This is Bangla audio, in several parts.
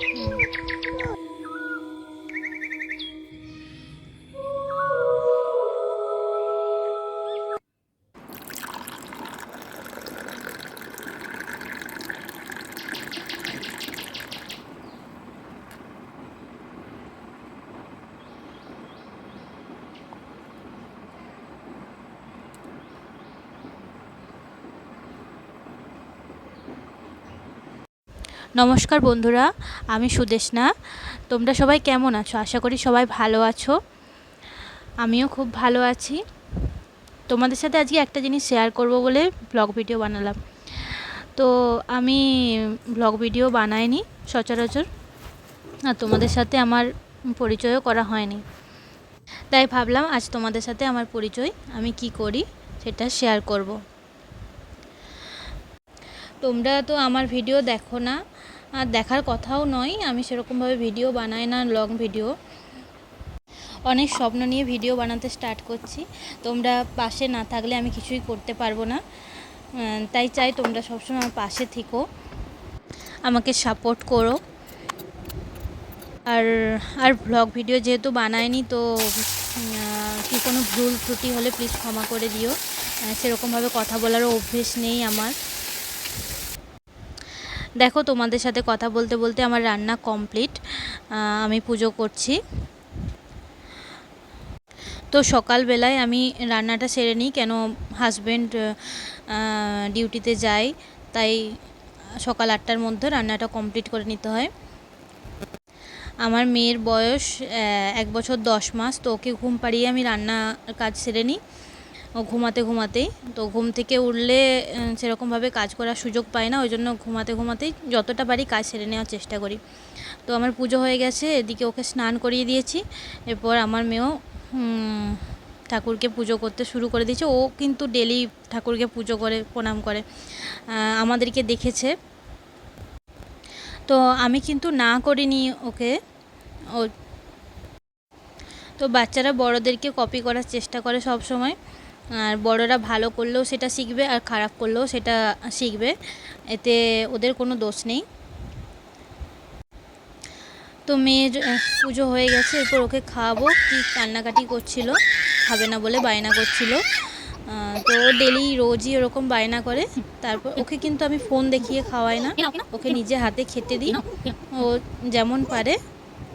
Mm. নমস্কার বন্ধুরা, আমি সুদেশনা তোমরা সবাই কেমন আছো? আশা করি সবাই ভালো আছো। আমিও খুব ভালো আছি। তোমাদের সাথে আজকে একটা জিনিস শেয়ার করব বলে ব্লগ ভিডিও বানালাম। তো আমি ব্লগ ভিডিও বানাইনি, সচরাচর। আর তোমাদের সাথে আমার পরিচয়ও করা হয়নি। তাই ভাবলাম আজ তোমাদের সাথে আমার পরিচয়, আমি কি করি সেটা শেয়ার করব। তোমরা তো আমার ভিডিও দেখো না আর দেখার কথাও নয়, আমি সেরকমভাবে ভিডিও বানাই না লং ভিডিও অনেক স্বপ্ন নিয়ে ভিডিও বানাতে স্টার্ট করছি। তোমরা পাশে না থাকলে আমি কিছুই করতে পারব না। তাই চাই তোমরা সবসময় আমার পাশে থেকো। আমাকে সাপোর্ট করো। আর আর ব্লগ ভিডিও যেহেতু বানায়নি তো কি কোনো ভুল ত্রুটি হলে প্লিজ ক্ষমা করে দিও। সেরকমভাবে কথা বলারও অভ্যেস নেই আমার। দেখো, তোমাদের সাথে কথা বলতে বলতে আমার রান্না কমপ্লিট আমি পুজো করছি। তো সকালবেলায় আমি রান্নাটা সেরে নিই, কেন হাজব্যান্ড ডিউটিতে যায়, তাই সকাল আটটার মধ্যে রান্নাটা কমপ্লিট করে নিতে হয়। আমার মেয়ের বয়স এক বছর দশ মাস, তো ওকে ঘুম পাড়িয়ে আমি রান্নার কাজ সেরে নিই। ঘুমাতে ঘুমাতেই। তো ঘুম থেকে উঠলে সেরকমভাবে কাজ করার সুযোগ পাই না, ওই জন্য ঘুমাতে ঘুমাতেই যতটা পারি কাজ সেরে নেওয়ার চেষ্টা করি। তো আমার পুজো হয়ে গেছে, এদিকে ওকে স্নান করিয়ে দিয়েছি। এরপর আমার মেয়েও ঠাকুরকে পুজো করতে শুরু করে দিয়েছে। ও কিন্তু ডেলি ঠাকুরকে পুজো করে, প্রণাম করে আমাদেরকে দেখেছে। তো আমি কিন্তু না করিনি ওকে। ও, তো বাচ্চারা বড়দেরকে কপি করার চেষ্টা করে সব সময় আর বড়রা ভালো করলেও সেটা শিখবে আর খারাপ করলেও সেটা শিখবে। এতে ওদের কোনো দোষ নেই। তো মেয়ের পুজো হয়ে গেছে, এরপর ওকে খাওয়াবো। কি কান্নাকাটি করছিল, খাবে না বলে বায়না করছিল। তো ডেলি রোজই ওরকম বায়না করে। তারপর ওকে কিন্তু আমি ফোন দেখিয়ে খাওয়াই না। ওকে নিজে হাতে খেতে দিই। ও যেমন পারে,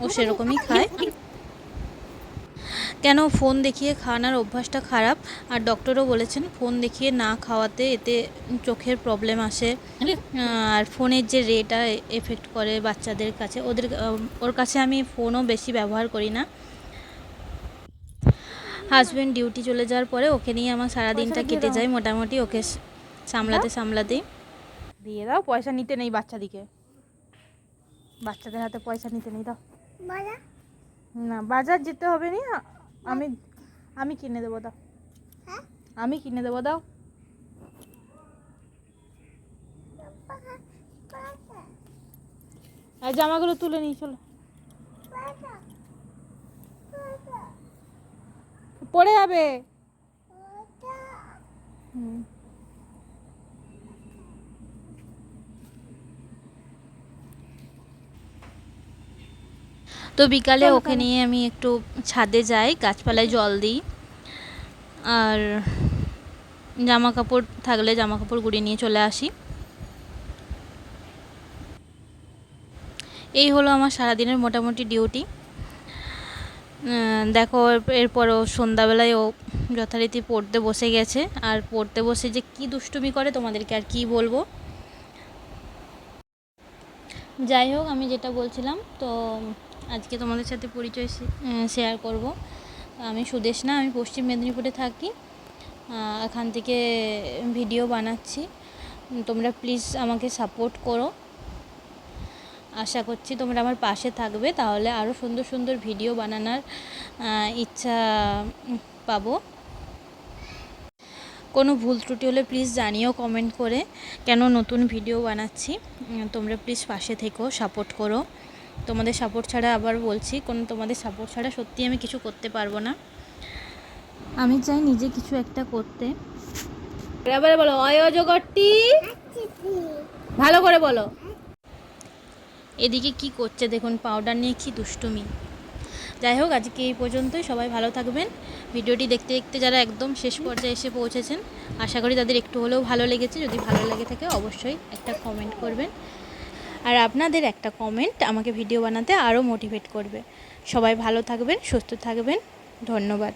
ও সেরকমই খায়। কেন ফোন দেখিয়ে খাওয়ানোর অভ্যাসটা খারাপ? আর ডক্টরও বলেছেন ফোন দেখিয়ে না খাওয়াতে এতে চোখের প্রবলেম আসে। আর ফোনের যে রেটা এফেক্ট করে বাচ্চাদের কাছে ওদের ওর কাছে আমি ফোনও বেশি ব্যবহার করি না। হাজব্যান্ড ডিউটি চলে যাওয়ার পরে ওকে নিয়ে আমার সারা দিনটা কেটে যায় মোটামুটি ওকে সামলাতে সামলাতেই দিয়ে দাও পয়সা নিতে নেই বাচ্চাদিকে। বাচ্চাদের হাতে পয়সা নিতে নেই দাও। না বাজার যেতে হবে নি। আমি আমি কিনে দেবো দাও। আমি কিনে দেবো দাও। আর জামাগুলো তুলে নিয়ে চলো। পড়ে যাবে। হুম। তো বিকালে ওকে নিয়ে আমি একটু ছাদে যাই গাছপালায় জল দিই। আর জামা কাপড় থাকলে জামা কাপড় গুড়িয়ে নিয়ে চলে আসি। এই হলো আমার সারাদিনের মোটামুটি ডিউটি। দেখো এরপ- এরপরও সন্ধ্যাবেলায় ও যথারীতি পড়তে বসে গেছে। আর পড়তে বসে যে কি দুষ্টুমি করে তোমাদেরকে আর কি বলব? যাই হোক আমি যেটা বলছিলাম তো আজকে তোমাদের সাথে পরিচয় শেয়ার করব। আমি সুদেশ না আমি পশ্চিম মেদিনীপুরে থাকি। এখান থেকে ভিডিও বানাচ্ছি। তোমরা প্লিজ আমাকে সাপোর্ট করো। আশা করছি তোমরা আমার পাশে থাকবে, তাহলে আরও সুন্দর সুন্দর ভিডিও বানানোর ইচ্ছা পাবো। কোনো ভুল ত্রুটি হলে প্লিজ জানিও কমেন্ট করে। কেন নতুন ভিডিও বানাচ্ছি? তোমরা প্লিজ পাশে থেকো সাপোর্ট করো। তোমাদের সাপোর্ট ছাড়া আবার বলছি, কোনো তোমাদের সাপোর্ট ছাড়া সত্যি আমি কিছু করতে পারব না। আমি চাই নিজে কিছু একটা করতে। এবারে বলো অয় অজগরটি ভালো করে বলো। এদিকে কি করছে দেখুন পাউডার নিয়ে কি দুষ্টুমি। যাই হোক, আজকে এই পর্যন্তই, সবাই ভালো থাকবেন। ভিডিওটি দেখতে দেখতে যারা একদম শেষ পর্যায়ে এসে পৌঁছেছেন, আশা করি তাদের একটু হলেও ভালো লেগেছে। যদি ভালো লেগে থাকে, অবশ্যই একটা কমেন্ট করবেন। আর আপনাদের একটা কমেন্ট আমাকে ভিডিও বানাতে আরও মোটিভেট করবে। সবাই ভালো থাকবেন, সুস্থ থাকবেন, ধন্যবাদ।